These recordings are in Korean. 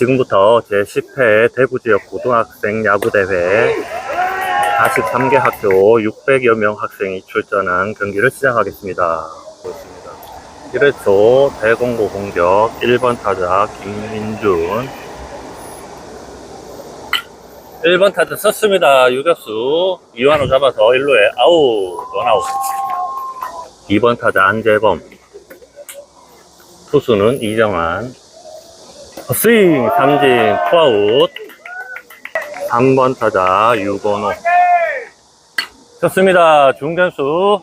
지금부터 제10회 대구지역 고등학생 야구대회 43개 학교 600여 명 학생이 출전한 경기를 시작하겠습니다. 보겠습니다. 1회초 대공고 공격 1번 타자 김민준 1번 타자 썼습니다. 유격수 이완호 잡아서 1루에 아웃 원아웃 2번 타자 안재범 투수는 이정환 스윙 삼진 투아웃. 3번 타자 유건호. 좋습니다. 중견수.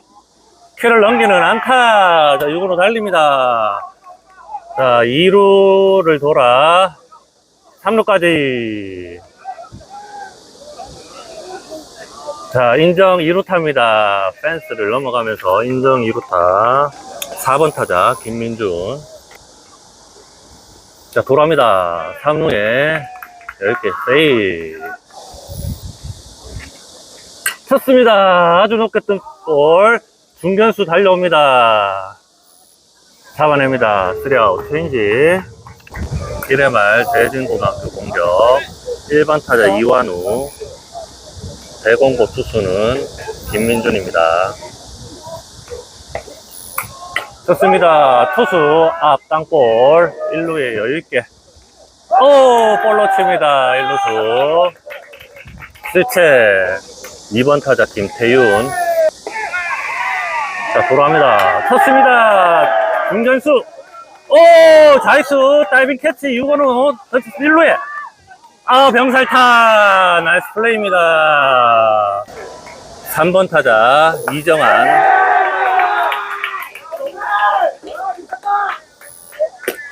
키를 넘기는 안타. 자 유건호 달립니다. 자 2루를 돌아 3루까지. 자 인정 2루타입니다. 펜스를 넘어가면서 인정 2루타. 4번 타자 김민준 자, 돌아옵니다. 3루에 이렇게 세이브. 쳤습니다. 아주 높게 뜬 볼. 중견수 달려옵니다. 잡아냅니다. 3아웃 체인지. 1회 말 대진고등학교 공격. 1번 타자 이완우. 대공고 투수는 김민준입니다. 좋습니다. 투수 앞 땅볼 1루에 여유있게 오 볼로 칩니다. 1루수 실체 2번 타자 김태윤 자 돌아갑니다. 쳤습니다. 중전수 오 자익수 다이빙 캐치 유건우 1루에 아 병살타 나이스 플레이입니다. 3번 타자 이정환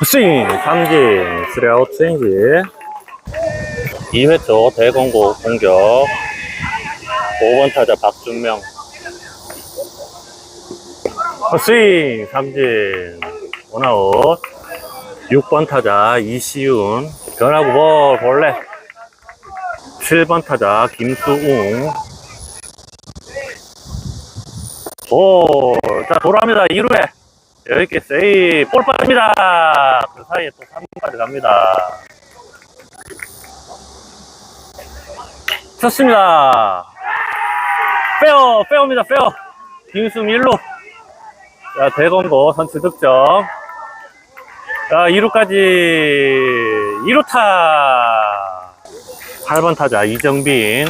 스윙 삼진 스리아웃 체인지 2회초 대공고 공격. 5번 타자 박준명. 스윙 삼진 원아웃. 6번 타자 이시윤. 변화구 볼 볼래. 7번 타자 김수웅. 볼 자 돌아옵니다. 2루에 여유있게 세이 볼 빠집니다. 그 사이에 또 3루까지 갑니다. 쳤습니다. 페어 페어입니다 페어. 김수음 1루 자 대건고 선취 득점. 자 2루까지 2루타. 8번 타자 이정빈.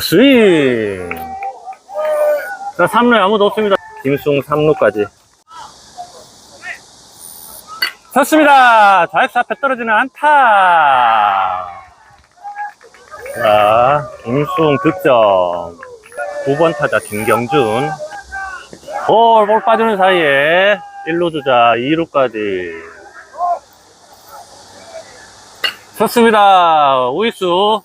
스윙. 자 3루에 아무도 없습니다. 김승 3루까지 쳤습니다. 좌익수 앞에 떨어지는 안타. 자, 김수웅 득점. 9번 타자 김경준. 볼, 볼 빠지는 사이에 1루 주자 2루까지. 쳤습니다. 우익수.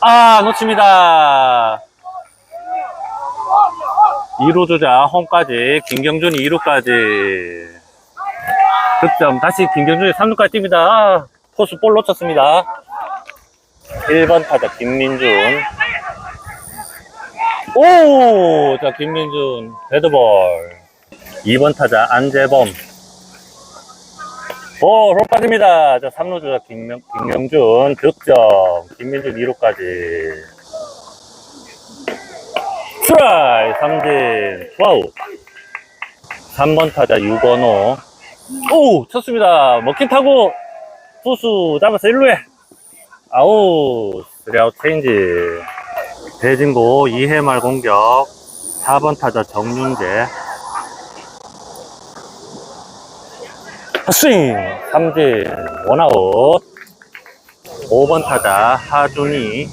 아, 놓칩니다. 2루 주자 홈까지. 김경준이 2루까지. 득점. 다시 김경준이 3루까지 뜁니다. 아, 포수 볼 놓쳤습니다. 1번 타자 김민준. 오! 자 김민준 데드볼. 2번 타자 안재범. 볼, 홀 빠집니다. 자 3루 주자 김명, 김명준 득점. 김민준 2루까지. 트라이 삼진 투아웃. 3번 타자 유건호 오! 쳤습니다. 먹힌 타고, 투수 잡아서 1루에. 아우, 스리아웃 체인지. 대진고 2회 말 공격. 4번 타자 정윤재. 스윙! 삼진, 원아웃. 5번 타자 하준이.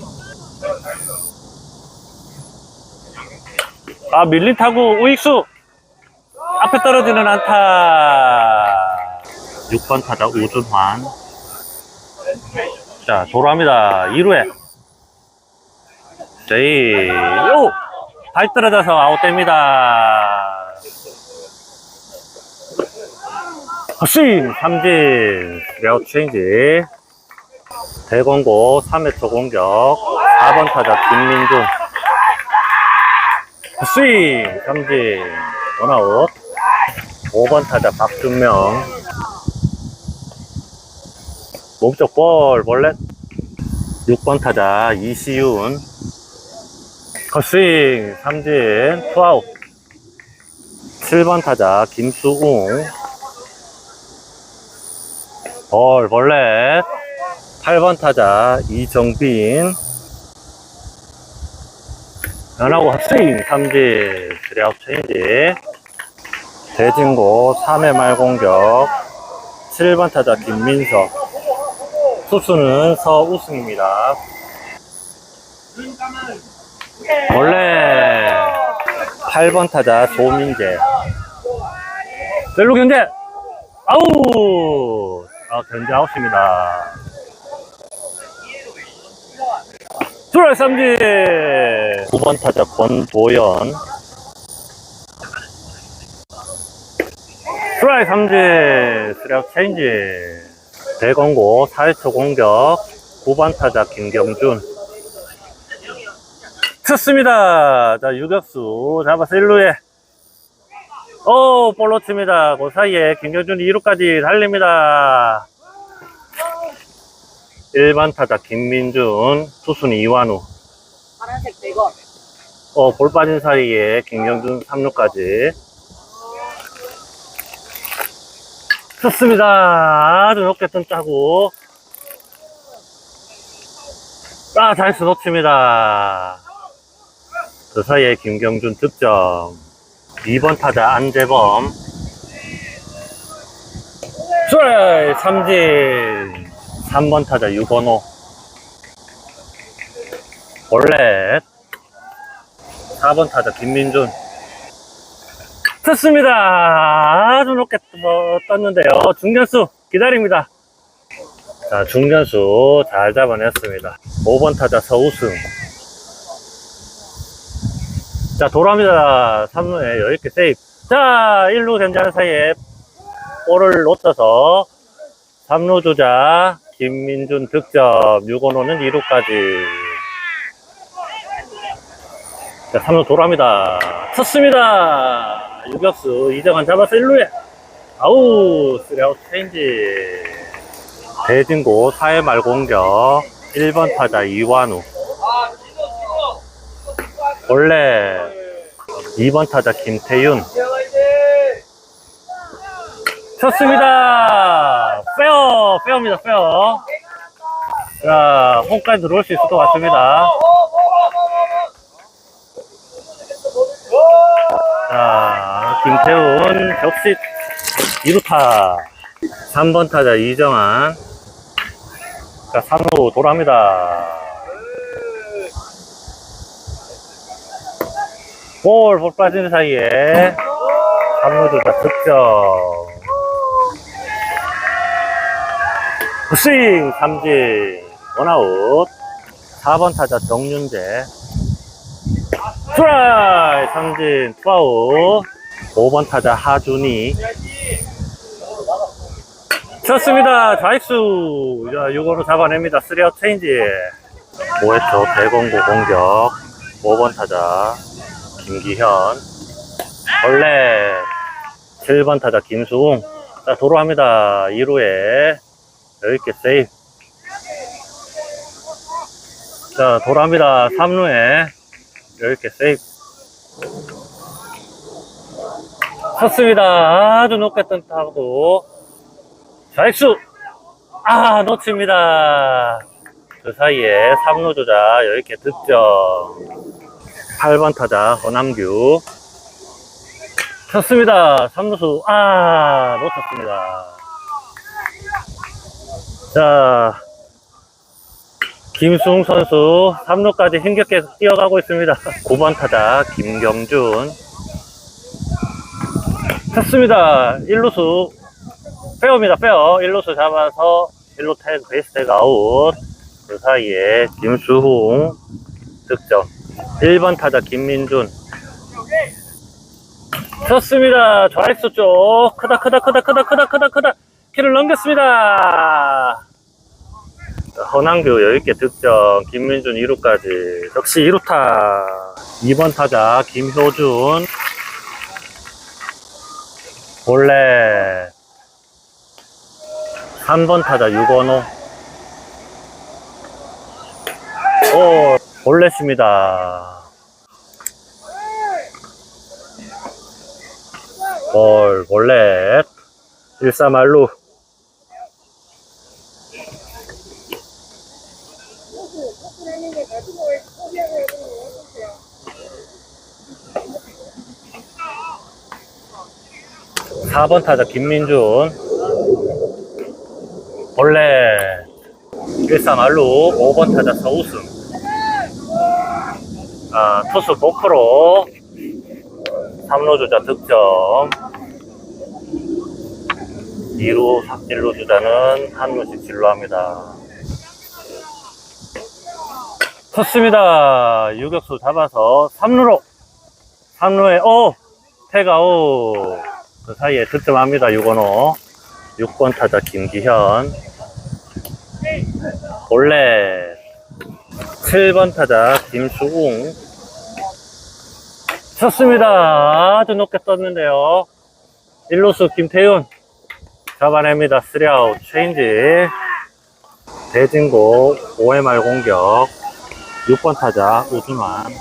아, 밀린 타고 우익수! 앞에 떨어지는 안타. 6번 타자 우준환. 자, 돌아옵니다. 2루에. 제이. 오! 발 떨어져서 아웃됩니다. 스윙! 삼진. 레아웃 체인지. 대공고 3회초 공격. 4번 타자 김민준. 스윙! 삼진. 원아웃. 5번 타자 박준명 몸쪽 볼, 볼넷. 6번 타자, 이시윤. 컷스윙, 삼진, 투아웃. 7번 타자, 김수웅. 볼, 볼넷. 8번 타자, 이정빈. 변하고 헛스윙, 삼진, 드레아웃 체인지. 대진고 3회 말 공격. 7번 타자 김민석. 투수는 서우승입니다. 원래 8번 타자 조민재. 벨로 견제 아우 아 견제 아웃입니다. 트라이 삼진. 9번 타자 권도연 트라이 삼진, 스트라이크 체인지. 대건고 4회초 공격, 9번 타자 김경준. 쳤습니다. 자, 유격수 잡아서 1루에. 오, 볼로 칩니다. 그 사이에 김경준 2루까지 달립니다. 1번 타자 김민준, 투수는 이완우. 파란색 100원. 어, 볼 빠진 사이에 김경준 3루까지. 좋습니다. 아주 높게 뜬 따고. 아, 잘수 놓칩니다. 그 사이에 김경준 득점. 2번 타자 안재범. 쏘이 삼진. 3번 타자 유건호. 볼넷. 4번 타자 김민준. 좋습니다. 아주 높게 뭐 떴는데요. 중견수 기다립니다. 자, 중견수 잘 잡아냈습니다. 5번 타자 서우승. 자, 돌아옵니다. 3루에 여유있게 세이브. 자, 1루 견제하는 사이에 볼을 놓쳐서 3루 주자 김민준 득점. 6원호는 2루까지. 자, 3루 돌아옵니다. 쳤습니다. 유격수 이정환 잡아서 1루에. 아우 쓰리아웃 체인지. 대진고 4회 말 공격. 1번 타자 이완우. 원래 2번 타자 김태윤. 쳤습니다. 페어 페어입니다 페어. 자 홈까지 들어올 수 있을 것 같습니다. 자, 김태훈 격식 2루타. 3번 타자 이정환. 자, 3루 돌아옵니다. 볼, 볼 빠지는 사이에 3루 주자 득점. 스윙 삼진 원아웃. 4번 타자 정윤재. 트라이 삼진 투아웃 5번 타자 하준이. 쳤습니다. 좌익수. 자, 요거로 잡아냅니다. 3아웃 체인지 5회초 대공고 공격. 5번 타자. 김기현. 원래 7번 타자 김수웅. 자 도로합니다. 2루에. 여유있게 세이브 자 돌아옵니다. 3루에. 이렇게 세이브 쳤습니다. 아주 높게 뜬 타고 좌익수. 아 놓칩니다. 그 사이에 3루 주자 이렇게 득점. 8번 타자 허남규. 쳤습니다. 3루수. 아 놓쳤습니다. 자 김수웅 선수 3루까지 힘겹게 뛰어가고 있습니다. 9번 타자 김경준 쳤습니다. 1루수 페어입니다. 페어 1루수 잡아서 1루 태그 베이스 태그 아웃 그 사이에 김수웅 득점 1번 타자 김민준 쳤습니다. 좌익수 쪽 크다 크다 크다 크다 크다 크다 크다 키를 넘겼습니다. 허남규 여유있게 득점, 김민준 2루까지. 역시 2루타. 2번 타자, 김효준. 원래 3번 타자 6원호. 오 올렸습니다. 볼 원래 1 3말루. 사번 타자 김민준. 볼넷. 1사 말루 5번 타자 서우승. 아, 투수 보크로 3루 주자 득점. 2루, 1루 주자는 한루씩 진루합니다. 쳤습니다. 유격수 잡아서 3루로. 3루에, 오! 태가오. 그 사이에 득점합니다. 6번호. 6번 타자 김기현. 원래 7번 타자 김수웅 쳤습니다. 아주 높게 떴는데요. 1루수 김태윤 잡아냅니다. 3아웃 체인지 대진고 5회말 공격 6번 타자 우준환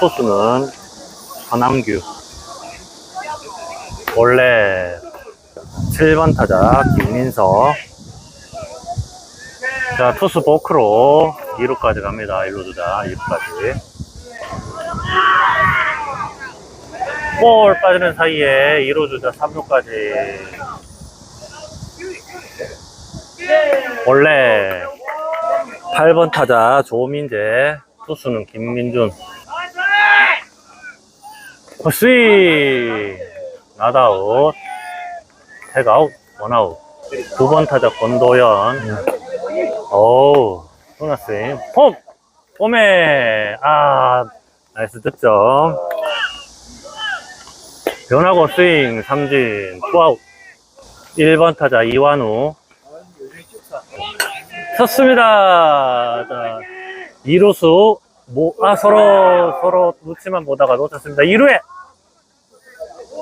투수는 전남규 원래 7번 타자 김민서 자, 투수 보크로 2루까지 갑니다. 1루 주자, 2루까지. 볼 빠지는 사이에 2루 주자, 3루까지. 원래 8번 타자 조민재, 투수는 김민준. 어, 스윙! 나다웃. 태그아웃, 원아웃. 9번 타자 권도현. 어우, 소나스윙. 폼! 폼에, 아, 나이스 득점. 변하고 스윙, 삼진, 투아웃. 1번 타자 이완우. 쳤습니다. 자, 2루수, 뭐, 아, 서로, 서로 눈치만 보다가 놓쳤습니다. 2루에!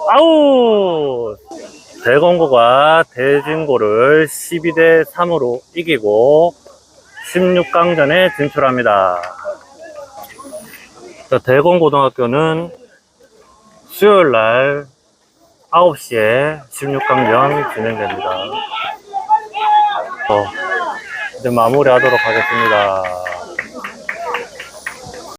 아웃! 대건고가 대진고를 12대 3으로 이기고 16강전에 진출합니다. 자, 대건고등학교는 수요일 날 9시에 16강전 진행됩니다. 어, 이제 마무리하도록 하겠습니다.